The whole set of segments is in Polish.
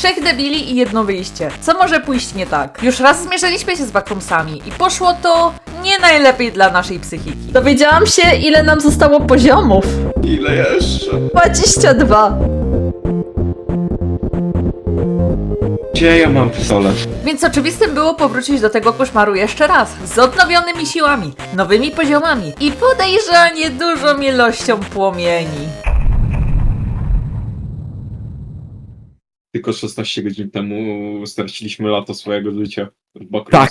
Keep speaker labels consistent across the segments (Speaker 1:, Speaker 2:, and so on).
Speaker 1: Trzech debili i jedno wyjście. Co może pójść nie tak? Już raz zmierzyliśmy się z bakrumsami i poszło to nie najlepiej dla naszej psychiki. Dowiedziałam się, ile nam zostało poziomów.
Speaker 2: Ile jeszcze?
Speaker 1: 22.
Speaker 2: Gdzie ja mam pistolet?
Speaker 1: Więc oczywistym było powrócić do tego koszmaru jeszcze raz, z odnowionymi siłami, nowymi poziomami i podejrzanie dużą ilością płomieni.
Speaker 2: Tylko 16 godzin temu straciliśmy lato swojego życia. w.
Speaker 3: Tak.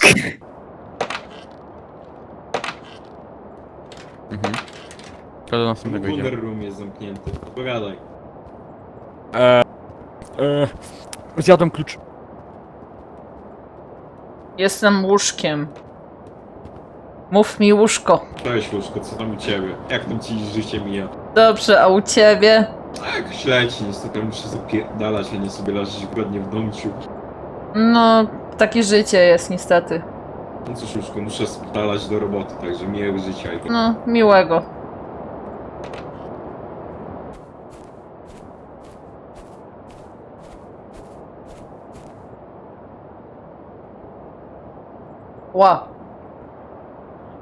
Speaker 3: Mhm. To do następnego idziemy.
Speaker 2: Wonder Room jest zamknięty. Opowiadaj.
Speaker 3: Eee, eee, zjadłem klucz.
Speaker 1: Jestem łóżkiem. Mów mi łóżko.
Speaker 2: Cześć łóżko, co tam u ciebie? Jak tam ci życie mija?
Speaker 1: Dobrze, a u ciebie?
Speaker 2: Tak, śledź, niestety muszę zapierdalać, a nie sobie leżeć głodnie w domciu.
Speaker 1: No, takie życie jest niestety.
Speaker 2: No cóż łóżko, muszę spalać do roboty, także miłego życia i
Speaker 1: No, miłego. Ła.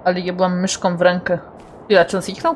Speaker 1: Ale ja byłam myszką w rękę. Ile, czy on zniknął?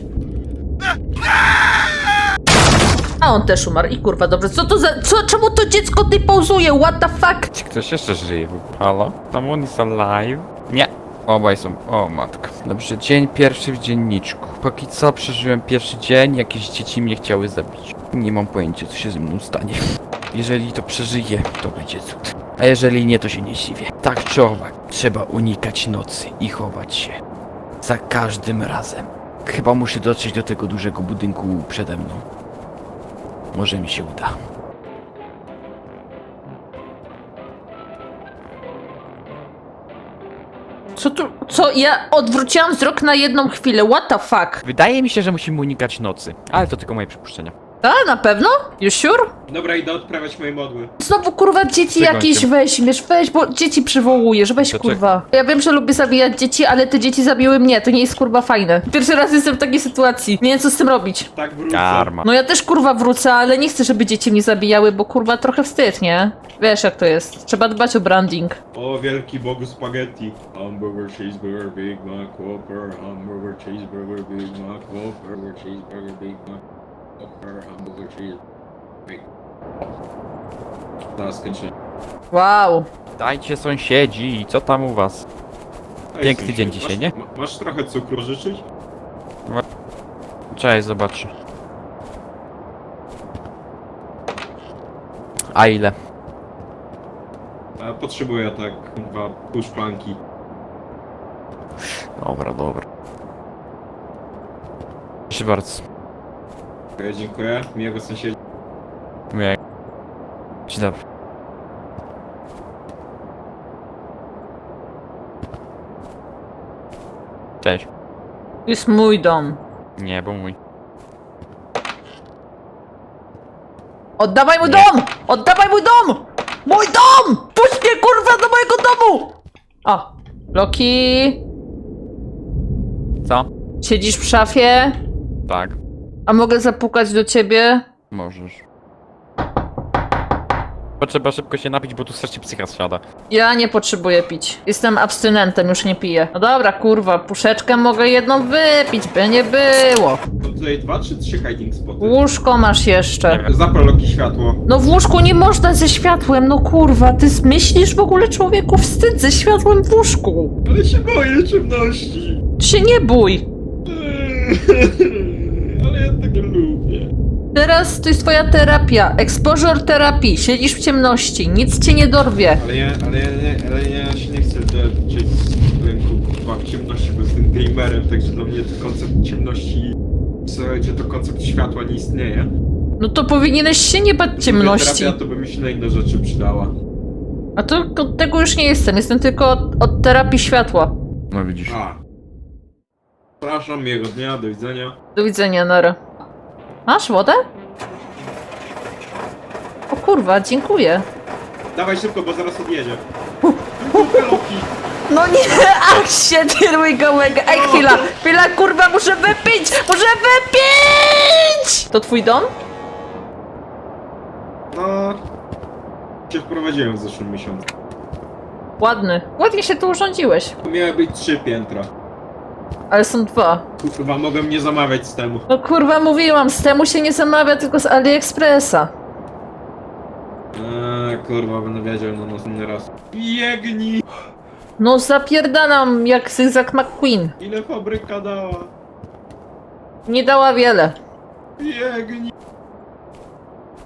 Speaker 1: A on też umarł i kurwa dobrze. Co to za. Co, czemu to dziecko ty pauzuje? What the fuck?
Speaker 3: Czy ktoś jeszcze żyje? Halo? Someone is alive? Nie. Obaj są. O matka. Dobrze, dzień pierwszy w dzienniczku. Póki co przeżyłem pierwszy dzień, jakieś dzieci mnie chciały zabić. Nie mam pojęcia, co się ze mną stanie. Jeżeli to przeżyję, to będzie cud. A jeżeli nie, to się nie dziwię. Tak czy owak, trzeba unikać nocy i chować się. Za każdym razem. Chyba muszę dotrzeć do tego dużego budynku przede mną. Może mi się uda.
Speaker 1: Co tu. Co? Ja odwróciłam wzrok na jedną chwilę. What the fuck?
Speaker 3: Wydaje mi się, że musimy unikać nocy, ale to tylko moje przypuszczenia.
Speaker 1: A, na pewno? You sure?
Speaker 2: Dobra, idę odprawiać moje modły.
Speaker 1: Znowu kurwa dzieci
Speaker 3: Czego
Speaker 1: jakieś weźmiesz, weź, bo dzieci przywołujesz, weź
Speaker 3: To
Speaker 1: kurwa. Ja wiem, że lubię zabijać dzieci, ale te dzieci zabiły mnie, to nie jest kurwa fajne. Pierwszy raz jestem w takiej sytuacji, nie wiem co z tym robić.
Speaker 2: Tak wrócę.
Speaker 3: Karma.
Speaker 1: No ja też kurwa wrócę, ale nie chcę, żeby dzieci mnie zabijały, bo kurwa trochę wstyd, nie? Wiesz jak to jest, trzeba dbać o branding.
Speaker 2: O wielki bogu spaghetti. Hamburger, cheeseburger, Big Mac, Whopper, hamburger, cheeseburger, Big Mac, Whopper, cheeseburger, Big Mac, Hamburger, cheeseburger, Big Zaraz.
Speaker 1: Wow.
Speaker 3: Dajcie sąsiedzi, co tam u was?
Speaker 2: Ej,
Speaker 3: Piękny
Speaker 2: sąsiad,
Speaker 3: dzień
Speaker 2: masz-
Speaker 3: dzisiaj, nie?
Speaker 2: ma- Masz trochę cukru życzyć?
Speaker 3: Cześć, zobaczę. A ile?
Speaker 2: Potrzebuję tak dwa pół szklanki.
Speaker 3: Dobra, dobra. Proszę bardzo.
Speaker 2: Okej, dziękuję. Miłego sąsiedzi.
Speaker 3: Miłe. Dzień dobry. Cześć.
Speaker 1: To jest mój dom.
Speaker 3: Nie, bo mój.
Speaker 1: Oddawaj mój
Speaker 3: Nie.
Speaker 1: dom! Oddawaj mój dom! Mój dom! Puść mnie kurwa do mojego domu! O, Loki,
Speaker 3: Co?
Speaker 1: siedzisz w szafie,
Speaker 3: Tak,
Speaker 1: a mogę zapukać do ciebie?
Speaker 3: możesz. Potrzeba szybko się napić, bo tu strasznie psycha zsiada.
Speaker 1: Ja nie potrzebuję pić. Jestem abstynentem, już nie piję. No dobra, kurwa, puszeczkę mogę jedną wypić, by nie było.
Speaker 2: Są tutaj dwa czy trzy hiding spoty?
Speaker 1: Łóżko masz jeszcze.
Speaker 2: Zapal Loki światło.
Speaker 1: No w łóżku nie można ze światłem, no kurwa, ty myślisz w ogóle człowieku wstyd ze światłem w łóżku.
Speaker 2: Ale się boję ciemności.
Speaker 1: Ty się nie bój.
Speaker 2: Ale ja tego lubię.
Speaker 1: Teraz to jest twoja terapia, exposure terapii, siedzisz w ciemności, nic cię nie dorwie.
Speaker 2: Ale ja, ale ja, nie- ale ja się nie chcę leczyć z rynku kurwa w ciemności, bo jestem gamerem, także dla mnie to koncept ciemności, słuchajcie, to koncept światła nie istnieje.
Speaker 1: No to powinieneś się nie bać ciemności.
Speaker 2: Terapia to by mi się na inne rzeczy przydała.
Speaker 1: A to od tego już nie jestem, jestem tylko od, od terapii światła.
Speaker 3: No widzisz.
Speaker 2: A. Przepraszam, miłego dnia, do widzenia.
Speaker 1: Do widzenia, Nara. Masz wodę? O kurwa, dziękuję.
Speaker 2: Dawaj szybko, bo zaraz odjedzie.
Speaker 1: No nie, ach shit, here we go again. Ej, chwila, chwila, kurwa, muszę wypić, muszę wypić! To twój dom?
Speaker 2: No... się wprowadziłem w zeszłym miesiącu.
Speaker 1: Ładny. Ładnie się tu urządziłeś,
Speaker 2: Miały być trzy piętra.
Speaker 1: Ale są dwa.
Speaker 2: Kurwa, mogę mnie zamawiać z temu.
Speaker 1: No kurwa, mówiłam, z temu się nie zamawia, tylko z AliExpressa.
Speaker 2: Eee, kurwa, będę wiedział na następny raz. Biegnij!
Speaker 1: No zapierdalam jak Zygzak McQueen.
Speaker 2: Ile fabryka dała?
Speaker 1: Nie dała wiele.
Speaker 2: Biegnij!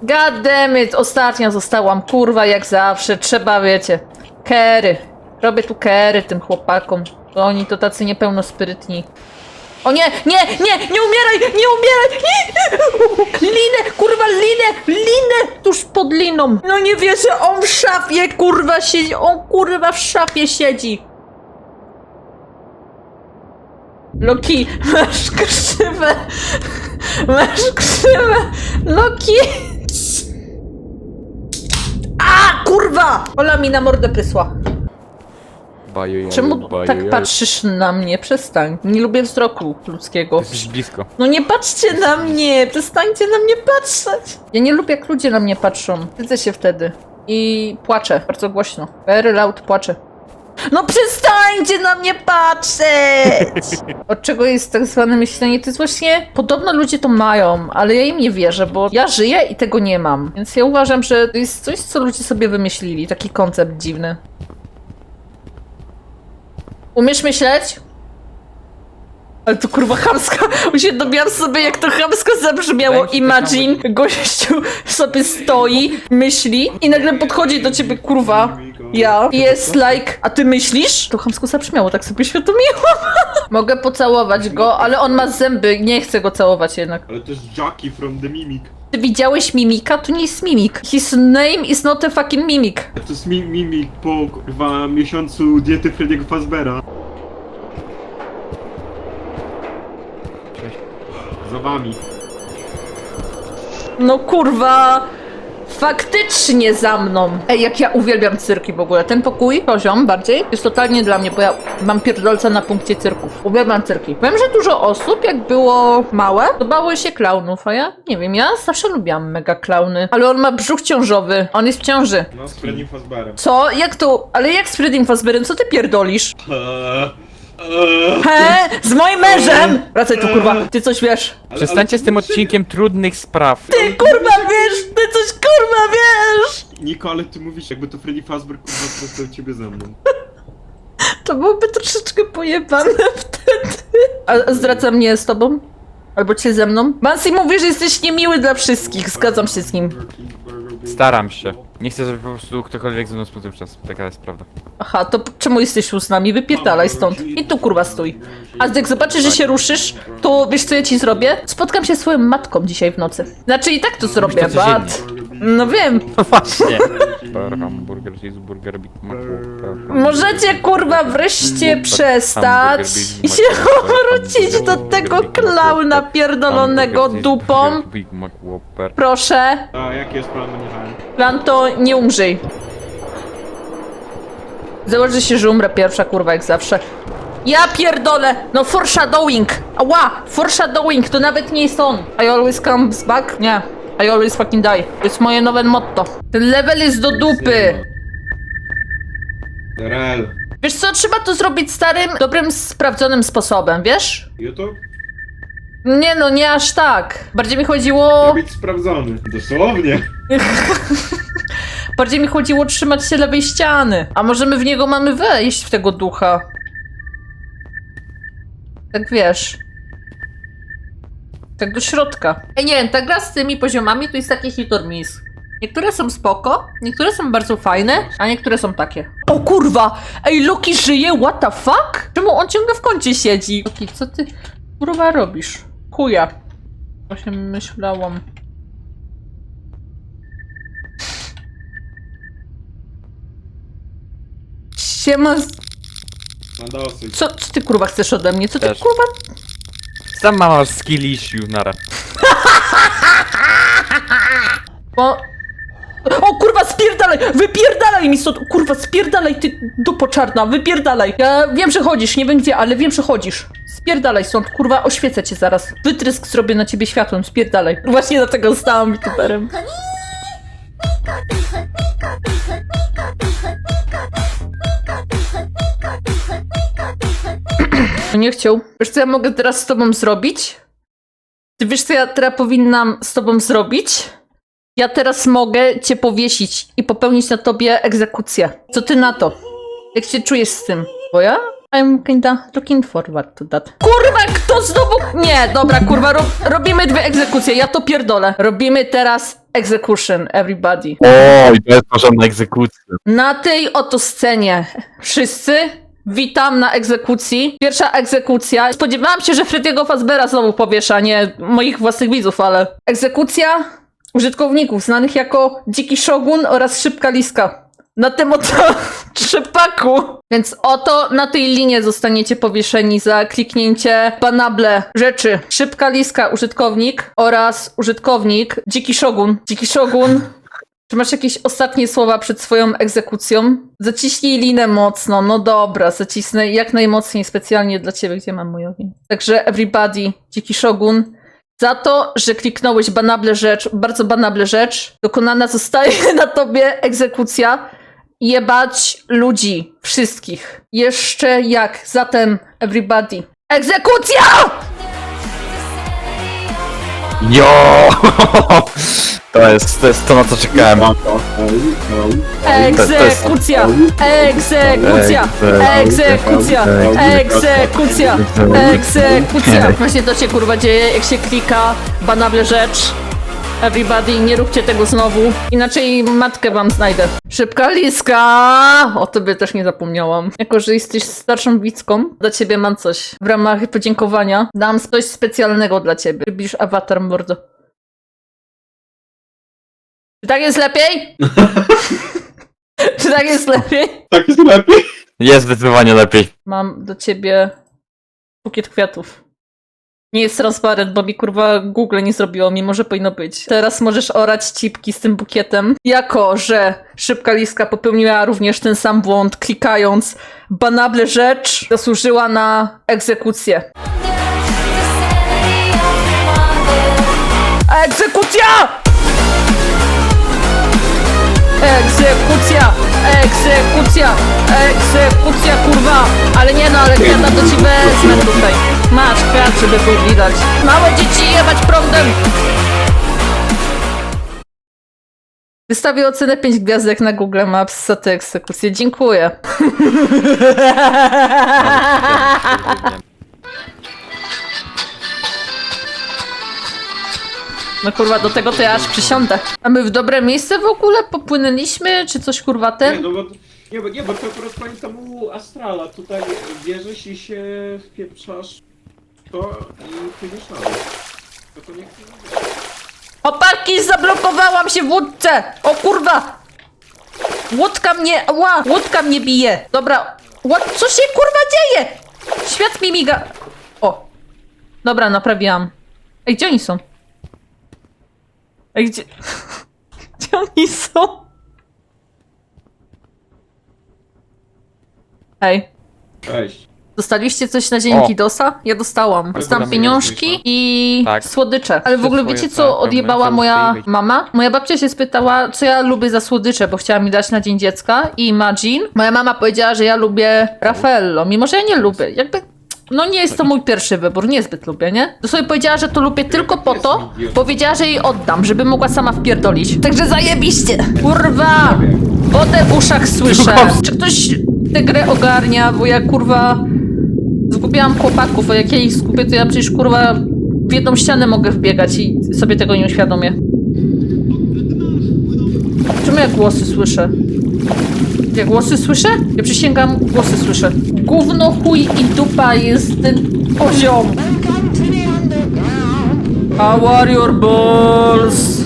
Speaker 1: God damn it, ostatnia zostałam, kurwa, jak zawsze, trzeba, wiecie, kery. Robię tu kery tym chłopakom, oni to tacy niepełnosprytni. O nie, nie, nie, nie umieraj, nie umieraj! Linę, kurwa, linę, linę tuż pod liną. No nie wierzę, on w szafie, kurwa, siedzi, on kurwa w szafie siedzi. Loki, masz krzywę, masz krzywę, Loki. A, kurwa! Ola mi na mordę prysła.
Speaker 3: Bajo,
Speaker 1: Czemu tak patrzysz na mnie? Przestań. Nie lubię wzroku ludzkiego.
Speaker 3: Jesteś blisko.
Speaker 1: No nie patrzcie na mnie! Przestańcie na mnie patrzeć! Ja nie lubię, jak ludzie na mnie patrzą. Widzę się wtedy. I płaczę. Bardzo głośno. Very loud płaczę. No przestańcie na mnie patrzeć! Od czego jest tak zwane myślenie? To jest właśnie... Podobno ludzie to mają, ale ja im nie wierzę, bo ja żyję i tego nie mam. Więc ja uważam, że to jest coś, co ludzie sobie wymyślili. Taki koncept dziwny. Umiesz myśleć? Ale to kurwa chamska. Uświadomiłam sobie, jak to chamsko zabrzmiało. Imagine, gościu sobie stoi, myśli i nagle podchodzi do ciebie, kurwa. Ja. I Jest like, a ty myślisz? To chamsko zabrzmiało, tak sobie świadomiłam. Mogę pocałować go, ale on ma zęby, nie chcę go całować jednak.
Speaker 2: Ale to jest Jackie from the Mimic.
Speaker 1: Ty widziałeś mimika? To nie jest mimik. His name is not a fucking mimic.
Speaker 2: To jest mi Mimic po kurwa miesiącu diety Freddy'ego Fazbera.
Speaker 3: Cześć.
Speaker 2: Za wami.
Speaker 1: No kurwa! Faktycznie za mną! Ej, jak ja uwielbiam cyrki w ogóle. Ten pokój, poziom bardziej, jest totalnie dla mnie, bo ja mam pierdolca na punkcie cyrków. Uwielbiam cyrki. Wiem, że dużo osób, jak było małe, to bało się klaunów, a ja nie wiem, ja zawsze lubiłam mega klauny. Ale on ma brzuch ciążowy. On jest w ciąży.
Speaker 2: No, z Freddy'm Fazberem.
Speaker 1: Co? Jak to? Ale jak z Freddym Fazberem? Co ty pierdolisz?
Speaker 2: Eee, eee.
Speaker 1: He? Z moim mężem! Wracaj tu, kurwa. Ty coś wiesz.
Speaker 3: Przestańcie z tym odcinkiem trudnych spraw.
Speaker 1: Ty kurwa wiesz! Ty coś kurwa wiesz!
Speaker 2: Niko, ale ty mówisz, jakby to Freddy Fazbear kurwa został ciebie ze mną.
Speaker 1: To byłoby troszeczkę pojebane wtedy. A zdradza mnie z tobą? Albo cię ze mną? Mansi mówi, że jesteś niemiły dla wszystkich. Zgadzam się z nim.
Speaker 3: Staram się. Nie chcę, żeby po prostu ktokolwiek ze mną spędził czas. Taka jest prawda.
Speaker 1: Aha, to p- czemu jesteś tu z nami? Wypierdalaj stąd. I tu kurwa stój. A jak zobaczysz, że się ruszysz, to wiesz co ja ci zrobię? Spotkam się z swoją matką dzisiaj w nocy. Znaczy i tak to zrobię,
Speaker 3: to
Speaker 1: but... No wiem.
Speaker 3: No właśnie. Per hamburger, cheeseburger, Big Mac, Whopper.
Speaker 1: Możecie kurwa wreszcie przestać i się wrócić do tego klauna pierdolonego dupą.
Speaker 3: Big Mac, Whopper.
Speaker 1: Proszę.
Speaker 2: A jaki jest plan, Michał?
Speaker 1: Nie umrzyj. Założy się, że umrę pierwsza, kurwa, jak zawsze. Ja pierdolę! No foreshadowing! Ała! Foreshadowing, to nawet nie jest on. I always comes back? Nie. I always fucking die. To jest moje nowe motto. Ten level jest do dupy.
Speaker 2: Rel.
Speaker 1: Wiesz co, trzeba to zrobić starym, dobrym, sprawdzonym sposobem, wiesz?
Speaker 2: YouTube?
Speaker 1: Nie no, nie aż tak. Bardziej mi chodziło...
Speaker 2: Być sprawdzony. Dosłownie.
Speaker 1: Bardziej mi chodziło trzymać się lewej ściany. A może my w niego mamy wejść, w tego ducha? Tak wiesz. Tak do środka. Ej, nie wiem, ta gra z tymi poziomami to jest taki hit or miss. Niektóre są spoko, niektóre są bardzo fajne, a niektóre są takie. O kurwa! Ej, Loki żyje, what the fuck? Czemu on ciągle w kącie siedzi? Loki, co ty kurwa robisz? Chuja. Właśnie myślałam. Siema,
Speaker 2: dosyć.
Speaker 1: co, co ty kurwa chcesz ode mnie? Co ty
Speaker 3: Też.
Speaker 1: kurwa?
Speaker 3: Sama masz skill issue, nara.
Speaker 1: O, o kurwa, spierdalaj! Wypierdalaj mi stąd! Kurwa, spierdalaj ty dupo czarna, wypierdalaj! Ja wiem, że chodzisz, nie wiem gdzie, ale wiem, że chodzisz. Spierdalaj stąd, kurwa, oświecę cię zaraz. Wytrysk zrobię na ciebie światłem, spierdalaj. Właśnie dlatego zostałam youtuberem. Nie chciał. Wiesz co ja mogę teraz z tobą zrobić? Ty wiesz co ja teraz powinnam z tobą zrobić? Ja teraz mogę cię powiesić i popełnić na tobie egzekucję. Co ty na to? Jak się czujesz z tym? Bo ja? I'm kinda looking forward to that. Kurwa, kto znowu... Nie, dobra, kurwa, ro robimy dwie egzekucje, ja to pierdolę. Robimy teraz execution, everybody.
Speaker 3: O, i to jest porządna egzekucja.
Speaker 1: Na tej oto scenie wszyscy witam na egzekucji. Pierwsza egzekucja. Spodziewałam się, że Frediego Fazbera znowu powiesza, nie moich własnych widzów, ale... Egzekucja użytkowników znanych jako Dziki Shogun oraz Szybka Liska. Na tym oto trzepaku. Więc oto na tej linie zostaniecie powieszeni za kliknięcie banable rzeczy. Szybka Liska, użytkownik oraz użytkownik Dziki Shogun. Dziki Shogun czy masz jakieś ostatnie słowa przed swoją egzekucją? Zaciśnij linę mocno. No dobra, zacisnę jak najmocniej specjalnie dla ciebie, gdzie mam mój ogień. Także everybody, dziki szogun, za to, że kliknąłeś banable rzecz, bardzo banable rzecz, dokonana zostaje na tobie egzekucja. Jebać ludzi, wszystkich. Jeszcze jak. Zatem everybody. Egzekucja!
Speaker 3: Jo! To jest, to jest to, na co czekałem.
Speaker 1: Egzekucja! Egzekucja! Egzekucja! Egzekucja! Egzekucja! Właśnie to się kurwa dzieje, jak się klika banable rzecz. Everybody, nie róbcie tego znowu. Inaczej matkę wam znajdę. Szybka liska! O tobie też nie zapomniałam. Jako, że jesteś starszą widzką, dla ciebie mam coś. W ramach podziękowania dam coś specjalnego dla ciebie. Lubisz awatar mordo. Czy tak jest lepiej? Czy tak jest lepiej?
Speaker 2: Tak jest lepiej.
Speaker 3: Jest zdecydowanie lepiej.
Speaker 1: Mam do ciebie bukiet kwiatów. Nie jest transparent, bo mi kurwa Google nie zrobiło, mimo że powinno być. Teraz możesz orać cipki z tym bukietem. Jako, że szybka liska popełniła również ten sam błąd, klikając banable rzecz, zasłużyła na egzekucję. Egzekucja! Egzekucja, kurwa! Ale nie no, ale kwiata to ci wezmę tutaj. Masz kwiat, żeby był widać. Małe dzieci jebać prądem! Wystawię ocenę 5 gwiazdek na Google Maps za tę egzekucję. Dziękuję. No kurwa, do tego to ja aż przysiądę. A my w dobre miejsce w ogóle popłynęliśmy? Czy coś kurwa
Speaker 2: Nie,
Speaker 1: ten?
Speaker 2: no bo, nie, bo, nie, bo to akurat pamiętam u Astrala. Tutaj bierzesz i się wpieprzasz w to i płyniesz na dół. To to nie chcę.
Speaker 1: Chłopaki, zablokowałam się w łódce! O kurwa! Łódka mnie, ła! Łódka mnie bije! Dobra, ład, co się kurwa dzieje? Świat mi miga. O! Dobra, naprawiłam. Ej, gdzie oni są? Ej, gdzie... Gdzie oni są? Ej,
Speaker 2: Cześć.
Speaker 1: dostaliście coś na dzięki
Speaker 3: O.
Speaker 1: DOSa? Ja dostałam. Dostałam pieniążki i
Speaker 3: Tak.
Speaker 1: słodycze. Ale w ogóle wiecie co odjebała moja mama? Moja babcia się spytała, co ja lubię za słodycze, bo chciała mi dać na Dzień Dziecka i Imagine. Moja mama powiedziała, że ja lubię Raffaello, mimo że ja nie lubię. Jakby... No nie jest to mój pierwszy wybór, niezbyt lubię, nie? To sobie powiedziała, że to lubię tylko po to, bo wiedziała, że jej oddam, żeby mogła sama wpierdolić. Także zajebiście! Kurwa! Wodę w uszach słyszę. Czy ktoś tę grę ogarnia, bo ja kurwa zgubiłam chłopaków, a jak ja ich zgubię, to ja przecież kurwa w jedną ścianę mogę wbiegać i sobie tego nie uświadomię. Czemu ja głosy słyszę? Ja głosy słyszę? Ja przysięgam, głosy słyszę. Gówno, chuj i dupa jest ten poziom. How are your balls?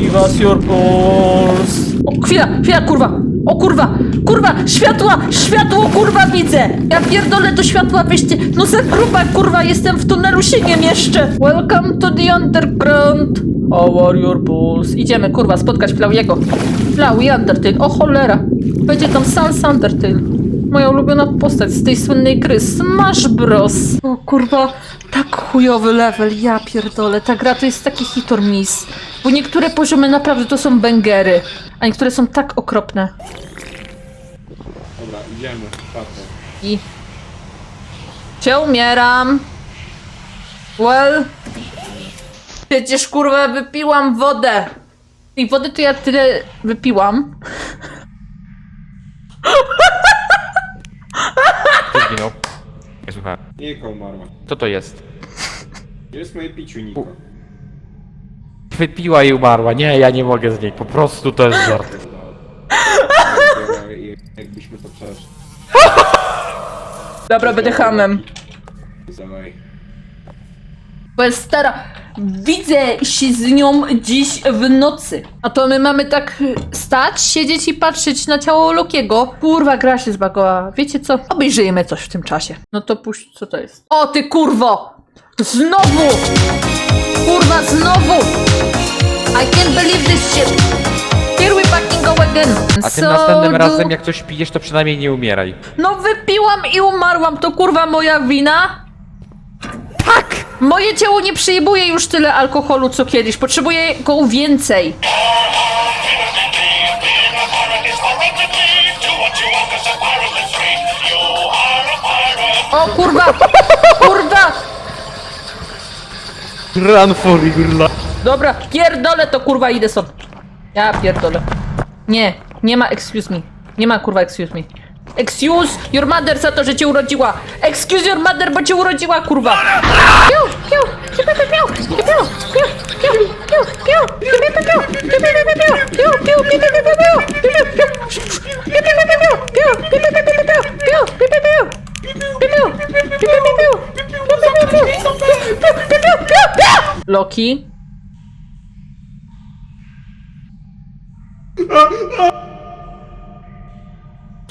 Speaker 1: Give us your balls. O, chwila, chwila, kurwa. O kurwa, kurwa, światła, światło, kurwa widzę! Ja pierdolę do światła, weźcie, no za gruba, kurwa, jestem w tunelu, się nie mieszczę! Welcome to the underground! How are your balls? Idziemy, kurwa, spotkać Flauiego. Flaui Undertale, o cholera! Będzie tam Sans Undertale. Moja ulubiona postać z tej słynnej gry Smash Bros. O kurwa, tak chujowy level, ja pierdolę. Ta gra to jest taki hit or miss. Bo niektóre poziomy naprawdę to są bęgery, a niektóre są tak okropne.
Speaker 2: Dobra, idziemy. Patrzę.
Speaker 1: I... Cię umieram. Well... Przecież kurwa wypiłam wodę. I wody to ja tyle wypiłam.
Speaker 3: Kto zginął? Nie słuchałem.
Speaker 2: Niko umarła.
Speaker 3: Co to jest?
Speaker 2: Gdzie jest moje piciu, Niko?
Speaker 3: Wypiła i umarła. Nie, ja nie mogę z niej. Po prostu to jest żart.
Speaker 2: Jakbyśmy to przeszli.
Speaker 1: Dobra, będę hamem.
Speaker 2: Dawaj.
Speaker 1: Stara. Widzę się z nią dziś w nocy. A to my mamy tak y, stać, siedzieć i patrzeć na ciało Lokiego. Kurwa, gra się zbagowała. Wiecie co? Obejrzyjmy coś w tym czasie. No to puść, co to jest? O ty kurwo! Znowu! Kurwa, znowu! I can't believe this shit! Here we fucking go again!
Speaker 3: A tym
Speaker 1: So
Speaker 3: następnym
Speaker 1: do-
Speaker 3: razem, jak coś pijesz, to przynajmniej nie umieraj.
Speaker 1: No wypiłam i umarłam, to kurwa moja wina? Tak! Moje ciało nie przyjmuje już tyle alkoholu co kiedyś, potrzebuję go więcej. O kurwa! Kurwa!
Speaker 3: Run for your life.
Speaker 1: Dobra, pierdolę to kurwa, idę stąd. Ja pierdolę. Nie, nie ma excuse me. Nie ma kurwa excuse me. Excuse your mother za to, że cię urodziła. Excuse your mother, bo cię urodziła, kurwa. Piu,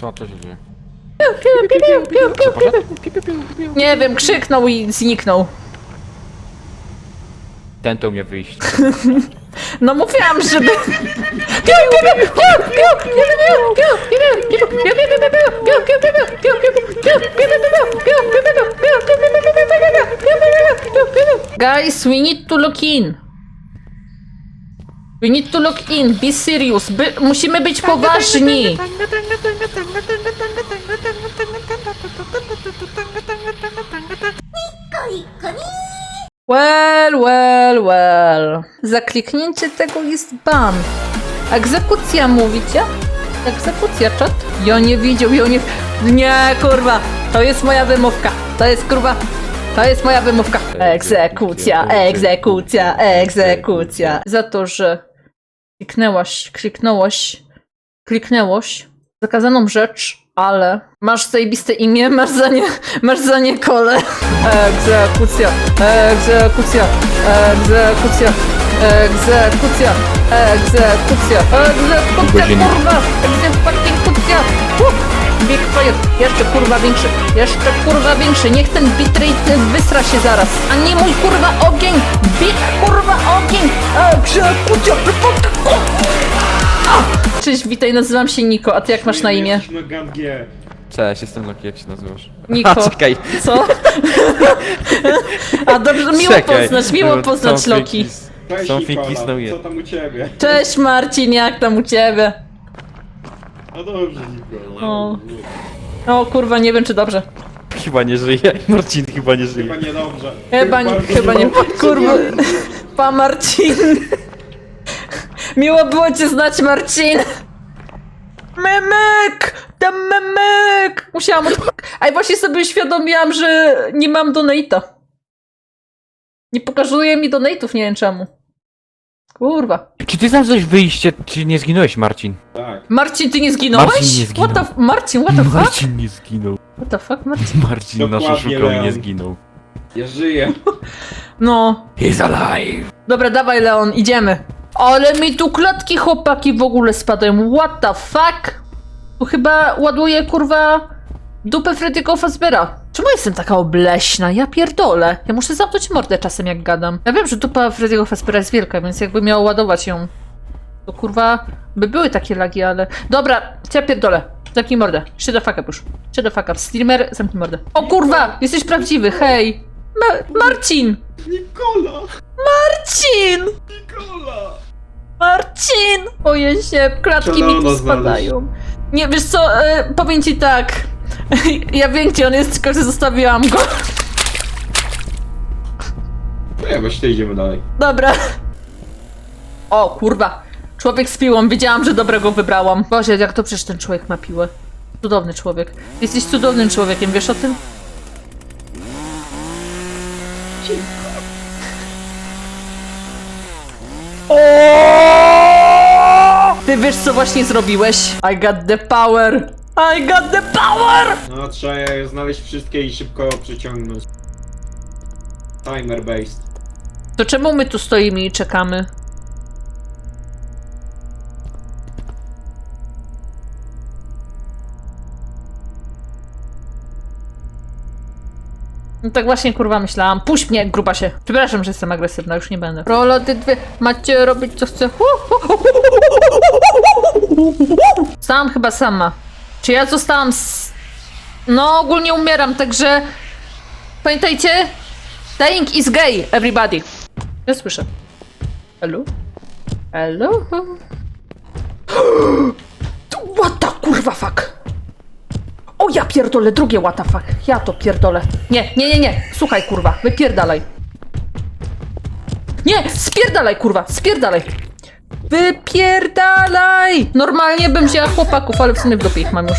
Speaker 3: co, co się dzieje?
Speaker 1: Nie wiem, krzyknął i zniknął.
Speaker 3: Ten to umie wyjść.
Speaker 1: No mówiłam, żeby... Guys, we need to look in. We need to look in, be serious. By, musimy być poważni. Well, well, well. Za kliknięcie tego jest ban. Egzekucja mówicie? Egzekucja, czat? Ja nie widział, ja nie... Nie, kurwa! To jest moja wymówka. To jest, kurwa... To jest moja wymówka. Egzekucja, egzekucja, egzekucja. Za to, że kliknęłaś, kliknęłaś, kliknęłaś zakazaną rzecz, ale masz zajebiste imię, masz za nie, masz za nie kole. Egzekucja, egzekucja, egzekucja, egzekucja, egzekucja, egzekucja, kurwa, egzekucja. Big fire, jeszcze kurwa większy, jeszcze kurwa większy, niech ten bitrate wysra się zaraz, a nie mój kurwa ogień, big kurwa ogień, a! Cześć, witaj, nazywam się Niko, a ty jak masz na imię?
Speaker 3: Cześć, jestem Loki, jak się nazywasz?
Speaker 1: Niko.
Speaker 3: A, czekaj.
Speaker 1: Co? A dobrze, miło
Speaker 3: Czekaj.
Speaker 1: poznać, miło poznać
Speaker 3: są
Speaker 1: Loki.
Speaker 3: fiki- Są
Speaker 2: Co tam u ciebie?
Speaker 1: Cześć Marcin, jak tam u ciebie?
Speaker 2: No dobrze, Nikola.
Speaker 1: O. O kurwa, nie wiem czy dobrze.
Speaker 3: Chyba nie żyje. Marcin chyba nie żyje.
Speaker 2: Chyba niedobrze.
Speaker 1: Chyba, nie,
Speaker 2: Bardzo
Speaker 1: chyba nie. Kurwa. Pa Marcin. Miło było cię znać Marcin. Memek! Ten memek! Musiałam od... A i właśnie sobie uświadomiłam, że nie mam donate'a. Nie pokazuje mi donate'ów, nie wiem czemu. Kurwa.
Speaker 3: Czy ty coś wyjście, czy nie zginąłeś, Marcin?
Speaker 2: Tak.
Speaker 1: Marcin, ty nie zginąłeś?
Speaker 3: Marcin nie zginął.
Speaker 1: What the f- Marcin, what the fuck?
Speaker 3: Marcin nie zginął.
Speaker 1: What the fuck, Marcin?
Speaker 3: Marcin nasz
Speaker 2: Dokładnie,
Speaker 3: oszukał i nie
Speaker 2: Leon.
Speaker 3: zginął.
Speaker 2: Ja żyję.
Speaker 1: No.
Speaker 3: He's alive.
Speaker 1: Dobra, dawaj Leon, idziemy. Ale mi tu klatki chłopaki w ogóle spadają. What the fuck? Tu chyba ładuje kurwa dupę Freddy'ego Fazbera. Czemu jestem taka obleśna? Ja pierdolę. Ja muszę zamknąć mordę czasem jak gadam. Ja wiem, że dupa Freddy'ego Fazbera jest wielka, więc jakby miało ładować ją. To kurwa by były takie lagi, ale... Dobra, ja pierdolę. Zamknij mordę. Shut the fuck up już. Shut the fuck up. Streamer, zamknij mordę. O kurwa! Jesteś prawdziwy, hej! Ma Marcin!
Speaker 2: Nikola!
Speaker 1: Marcin!
Speaker 2: Nikola!
Speaker 1: Marcin! Boję się, klatki mi tu spadają. Nie, wiesz co, e, powiem ci tak. Ja wiem, gdzie on jest, tylko że zostawiłam go.
Speaker 2: No ja właśnie idziemy dalej.
Speaker 1: Dobra. O, kurwa. Człowiek z piłą. Wiedziałam, że dobrego wybrałam. Boże, jak to przecież ten człowiek ma piłę. Cudowny człowiek. Jesteś cudownym człowiekiem, wiesz o tym? Ty wiesz, co właśnie zrobiłeś? I got the power! I got the power!
Speaker 2: No trzeba je znaleźć wszystkie i szybko przyciągnąć. Timer based.
Speaker 1: To czemu my tu stoimy i czekamy? No tak właśnie kurwa myślałam. Puść mnie, gruba się. Przepraszam, że jestem agresywna, już nie będę. Rola, ty dwie macie robić co chce. Stałam chyba sama. Czy ja zostałam s... No, ogólnie umieram, także... Pamiętajcie, Dying is gay, everybody. Ja słyszę. Hello? Hello? What the kurwa fuck? O ja pierdolę, drugie what fuck. Ja to pierdolę. Nie, nie, nie, nie. Słuchaj kurwa, wypierdalaj. Nie, spierdalaj kurwa, spierdalaj. Wypierdalaj! Normalnie bym wzięła chłopaków, ale w sumie w dupie ich mam już.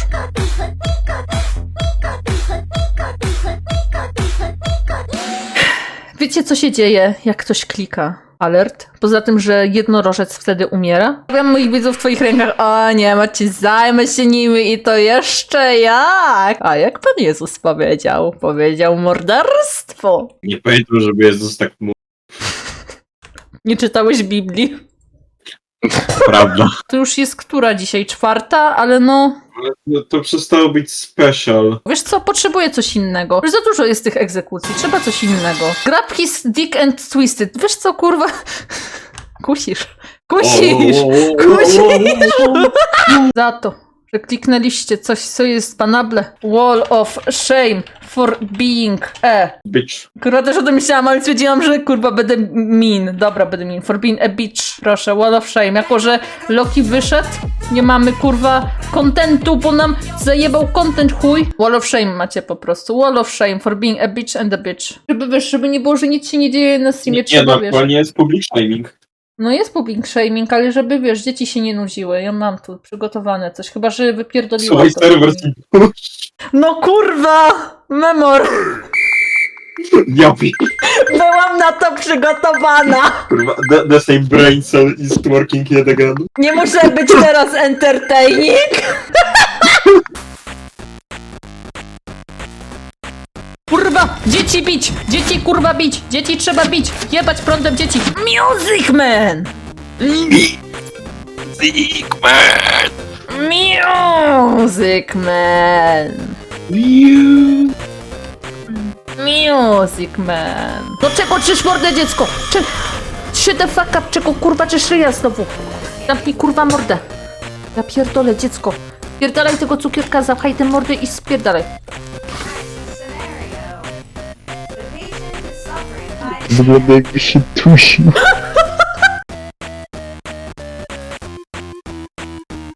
Speaker 1: Wiecie, co się dzieje, jak ktoś klika? Alert. Poza tym, że jednorożec wtedy umiera. Wiem moich widzów w twoich rękach. O nie, macie zajmę się nimi i to jeszcze jak? A jak Pan Jezus powiedział? Powiedział morderstwo.
Speaker 2: Nie pamiętam, żeby Jezus tak mówił.
Speaker 1: Nie czytałeś Biblii?
Speaker 2: Prawda.
Speaker 1: To już jest która dzisiaj? Czwarta? Ale no...
Speaker 2: Ale no, to przestało być special.
Speaker 1: Wiesz co, potrzebuję coś innego. Już za dużo jest tych egzekucji, trzeba coś innego. Grab his dick and twisted. Wiesz co, kurwa? Kusisz. Kusisz! Kusisz! Za to, że kliknęliście coś, co jest banable. Wall of shame for being e.
Speaker 2: Bitch.
Speaker 1: Kurwa też o tym myślałam, ale stwierdziłam, że kurwa będę mean. Dobra, będę mean. For being a bitch. Proszę, wall of shame. Jako, że Loki wyszedł, nie mamy kurwa kontentu, bo nam zajebał content chuj. Wall of shame macie po prostu. Wall of shame for being a bitch and a bitch. Żeby wiesz, żeby nie było, że nic się nie dzieje na streamie,
Speaker 2: Nie,
Speaker 1: trzeba
Speaker 2: no
Speaker 1: wiesz.
Speaker 2: aktualnie jest public shaming.
Speaker 1: No jest public shaming, ale żeby wiesz, dzieci się nie nudziły. Ja mam tu przygotowane coś, chyba że wypierdoliłam
Speaker 2: Słuchaj,
Speaker 1: to.
Speaker 2: serwer
Speaker 1: No kurwa! Memor!
Speaker 2: Ja pi-
Speaker 1: Byłam na to przygotowana!
Speaker 2: kurwa, the, the same brain cell is working yet again.
Speaker 1: Nie muszę być teraz entertaining! Kurwa! Dzieci bić! Dzieci kurwa bić! Dzieci trzeba bić! Jebać prądem dzieci! Music Man! Music Man! Music Man! Do czego czysz mordę dziecko? Czy... Czy the fuck up, czego kurwa czysz ryja znowu? Zamknij kurwa mordę. Ja pierdolę dziecko. Pierdalaj tego cukierka, zapchaj tę mordę i spierdalaj.
Speaker 4: Wygląda jakby się dusił.